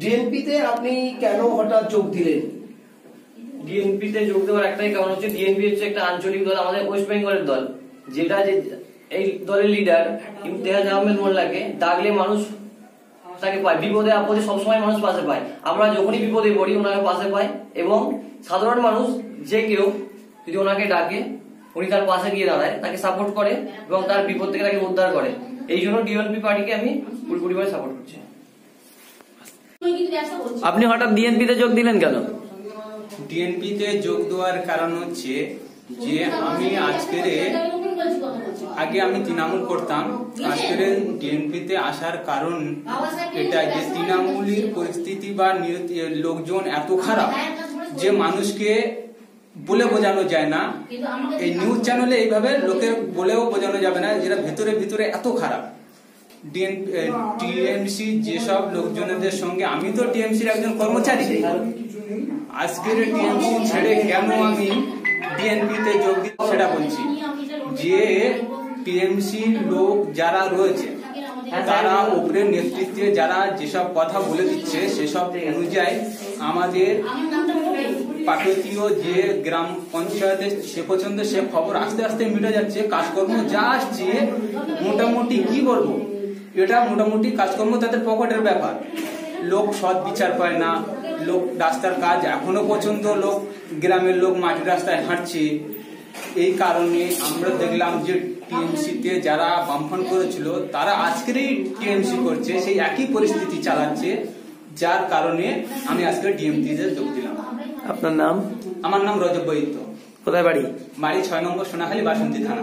ডিএনপিতে আপনি কেন হঠাৎ যোগ দিলেন? ডিএনপি তে যোগ দেওয়ার একটাই কারণ হচ্ছে ডিএনপি হচ্ছে একটা আঞ্চলিক দল, আমাদের ওয়েস্ট বেঙ্গলের দল, যেটা যে এই দলের লিডার ইমতেহাজ আহমেদ মোল্লাকে ডাকলে মানুষ তাকে পায়, বিপদে আপদে সবসময় মানুষ পাশে পায়। আমরা যখনই বিপদে পড়ি, ওনাকে পাশে পাই এবং সাধারণ মানুষ, যে কেউ যদি ওনাকে ডাকে, উনি তার পাশে গিয়ে দাঁড়ায়, তাকে সাপোর্ট করে এবং তার বিপদ থেকে তাকে উদ্ধার করে। এই জন্য ডিএনপি পার্টিকে আমি পুরোপুরিভাবে সাপোর্ট করছি। আপনি হঠাৎ বিএনপি তে যোগ দিলেন কেন? ডিএনপিতে যোগ দেওয়ার কারণ হচ্ছে যে আমি আজকের আগে আমি তৃণমূল করতাম, আজকের ডিএনপিতে আসার কারণ এটা যে তৃণমূলের পরিস্থিতি বা লোকজন এত খারাপ যে মানুষকে বলে বোঝানো যায় না। এই নিউজ চ্যানেলে এইভাবে লোকের বলেও বোঝানো যাবে না, যেটা ভেতরে ভিতরে এত খারাপ। টিএমসি যেসব লোকজনদের সঙ্গে, আমি তো টিএমসির একজন কর্মচারী। আজকের টিএমসি ছেড়ে কেন আমি ডিএনপিতে যোগ দিই সেটা বলছি। যে টিএমসি লোক যারা রয়েছে, তারা উপরের নেতৃত্বে যারা যেসব কথা বলে দিচ্ছে, সেসব অনুযায়ী আমাদের পাটতীয় যে গ্রাম পঞ্চায়েতে সে পর্যন্ত সে খবর আস্তে আস্তে মিটে যাচ্ছে, কাজকর্ম যা আসছে, মোটামুটি কি বলব? এটা মোটামুটি কাজকর্ম তাদের পকেটের ব্যাপার। লোক সৎ বিচার পায় না লোক রাস্তার কাজ এখনও পর্যন্ত লোক গ্রামের লোক মাটি রাস্তায় হাঁটছে। এই কারণে আমরা দেখলাম যে টিএমসি তে যারা বামফান করেছিল তারা আজকেরই টিএমসি করছে সেই একই পরিস্থিতি চালাচ্ছে যার কারণে আমি আজকে ডিএমসি তে যোগ দিলাম। আপনার নাম? আমার নাম রজব বৈদ্য। কোথায় বাড়ি? বাড়ি ছয় নম্বর সোনাখালী বাসন্তী থানা।